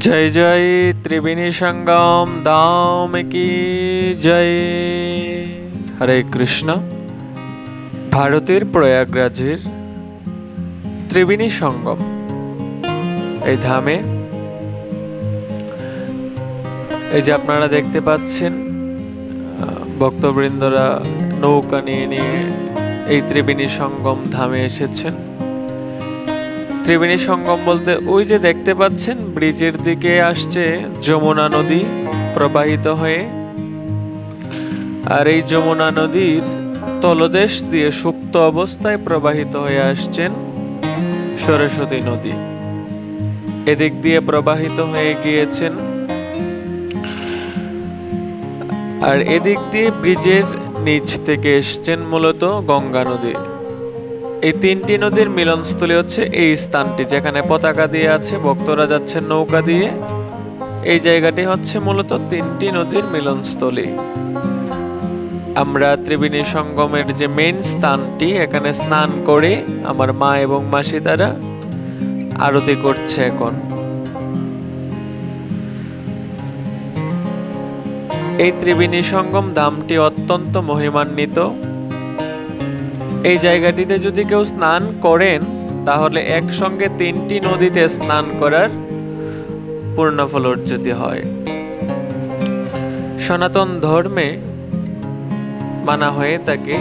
জয় জয় ত্রিবেণী সঙ্গম দাম কি জয়। হরে কৃষ্ণ। ভারতের প্রয়াগরাজের ত্রিবেণী সঙ্গম। এই ধামে এই যে আপনারা দেখতে পাচ্ছেন ভক্তবৃন্দরা নৌকা নিয়ে নিয়ে এই ত্রিবেণী সঙ্গম ধামে এসেছেন। ত্রিবেণী সঙ্গম বলতে ওই যে দেখতে পাচ্ছেন, ব্রিজের দিকে আসছে যমুনা নদী প্রবাহিত হয়ে। আর এই যমুনা নদীর তলদেশ দিয়ে সুপ্ত অবস্থায় প্রবাহিত হয়ে আসছেন সরস্বতী নদী। এদিক দিয়ে প্রবাহিত হয়ে গিয়েছেন। আর এদিক দিয়ে ব্রিজের নিচ থেকে এসছেন মূলত গঙ্গা নদী। এই তিনটি নদীর মিলনস্থলী হচ্ছে এই স্থানটি, যেখানে পতাকা দিয়ে আছে, ভক্তরা যাচ্ছেন নৌকা দিয়ে। এই জায়গাটি হচ্ছে মূলত তিনটি নদীর মিলনস্থলী। আমরা ত্রিবেণী সঙ্গমের যে মেন স্থানটি, এখানে স্নান করে, আমার মা এবং মাসি তারা আরতি করছে এখন। এই ত্রিবেণী সঙ্গম ধামটি অত্যন্ত মহিমান্বিত। এই জায়গাটিতে যদি কেউ স্নান করেন, তাহলে একসঙ্গে তিনটি নদীতে স্নান করার পূর্ণ ফল অর্জিত হয়। সনাতন ধর্মে মানা হয়ে থাকে,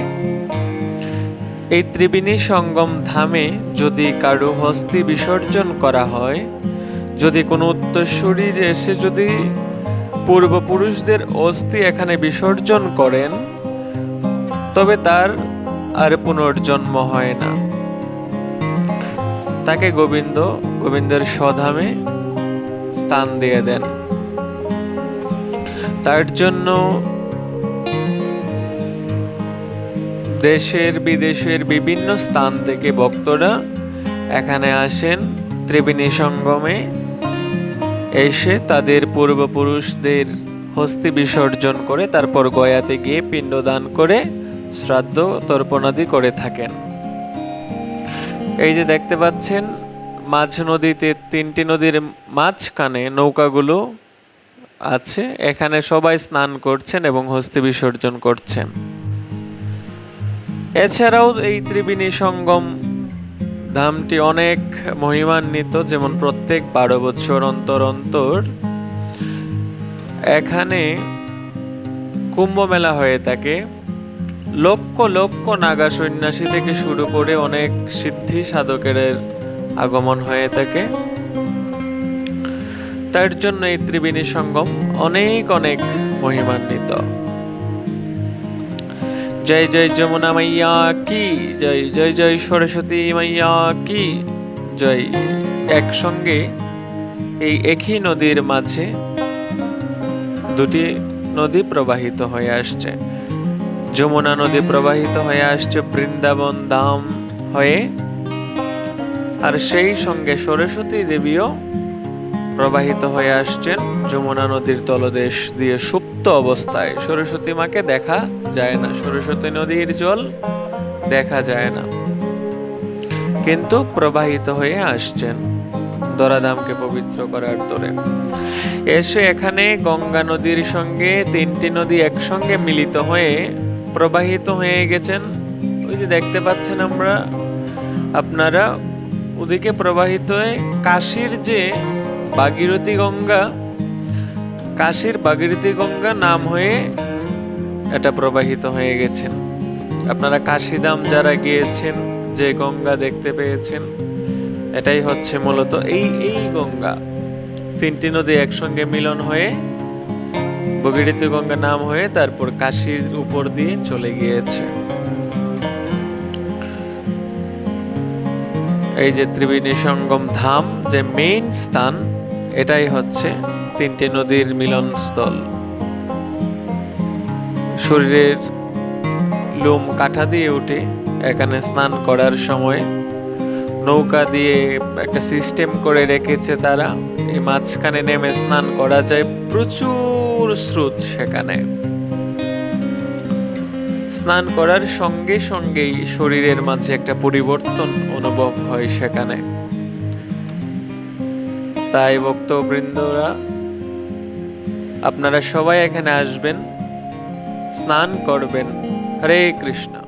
এই ত্রিবেণী সঙ্গম ধামে যদি কারও হস্তি বিসর্জন করা হয়, যদি কোনো উত্তরসূরি এসে যদি পূর্বপুরুষদের অস্থি এখানে বিসর্জন করেন, তবে তার আর পুনর্জন্ম হয় না। তাকে গোবিন্দ গোবিন্দের স্বধামে স্থান দিয়ে দেন। তার জন্য দেশের বিদেশের বিভিন্ন স্থান থেকে ভক্তরা এখানে আসেন, ত্রিবেণী সঙ্গমে এসে তাদের পূর্বপুরুষদের হস্তি বিসর্জন করে তারপর গয়াতে গিয়ে পিণ্ডদান করে শ্রাদ্ধ তর্পণাদি করে থাকেন। এই যে দেখতে পাচ্ছেন, মাঝ নদীতে তিনটি নদীর মাঝখানে নৌকাগুলো আছে। এখানে সবাই স্নান করছেন এবং হস্তি বিসর্জন করছেন। এছাড়াও এই ত্রিবেণী সঙ্গম ধামটি অনেক মহিমান্বিত, যেমন প্রত্যেক বারো বছর অন্তর অন্তর। এখানে কুম্ভ মেলা হয়ে থাকে। লক্ষ লক্ষ নাগা সন্ন্যাসী থেকে শুরু করে অনেক সিদ্ধি সাধকের আগমন হয়ে থাকে। তার জন্য এই ত্রিবেণী সঙ্গম অনেক অনেক মহিমান্বিত। জয় জয় যমুনা মাইয়া কি? জয় জয় জয় সরস্বতী মাইয়া কি? জয়। একসঙ্গে এই একই নদীর মাঝে দুটি নদী প্রবাহিত হয়ে আসছে। যমুনা নদী প্রবাহিত হয়ে আসছে বৃন্দাবন ধাম হয়ে। আর সেই সঙ্গে সরস্বতী দেবীও প্রবাহিত হয়ে আসছেন যমুনা নদীর তলদেশ দিয়ে সুপ্ত অবস্থায়। সরস্বতী মাকে দেখা যায় না। সরস্বতী নদীর জল দেখা যায় না। কিন্তু প্রবাহিত হয়ে আসছেন দরাদামকে পবিত্র করার তোরে এসে এখানে গঙ্গা নদীর সঙ্গে তিনটি নদী একসঙ্গে মিলিত হয়ে প্রবাহিত হয়ে গেছেন। ওই যে দেখতে পাচ্ছেন আমরা, আপনারা ওদিকে প্রবাহিত হয়ে কাশীর যে ভাগীরথী গঙ্গা, কাশীর ভাগীরথী গঙ্গা নাম হয়ে এটা প্রবাহিত হয়ে গেছেন। আপনারা কাশীদাম যারা গিয়েছেন, যে গঙ্গা দেখতে পেয়েছেন, এটাই হচ্ছে মূলত এই এই গঙ্গা। তিনটি নদী একসঙ্গে মিলন হয়ে ভগীরথী গঙ্গা নাম হয়ে তারপর কাশীর উপর দিয়ে চলে গিয়েছে। এই যে ত্রিবেণী সঙ্গম ধাম, যে মেইন স্থান, এটাই হচ্ছে তিনটি নদীর মিলনস্থল। শরীরের লোম কাঠা দিয়ে উঠে এখানে স্নান করার সময় নৌকা দিয়ে একটা সিস্টেম করে রেখেছে তারা। এই মাঝখানে নেমে স্নান করা যায় প্রচুর স্রোত সেখানে। স্নান করার সঙ্গে সঙ্গেই শরীরের মাঝে একটা পরিবর্তন অনুভব হয় সেখানে। তাই ভক্তবৃন্দরা, আপনারা সবাই এখানে আসবেন, স্নান করবেন। হরে কৃষ্ণ।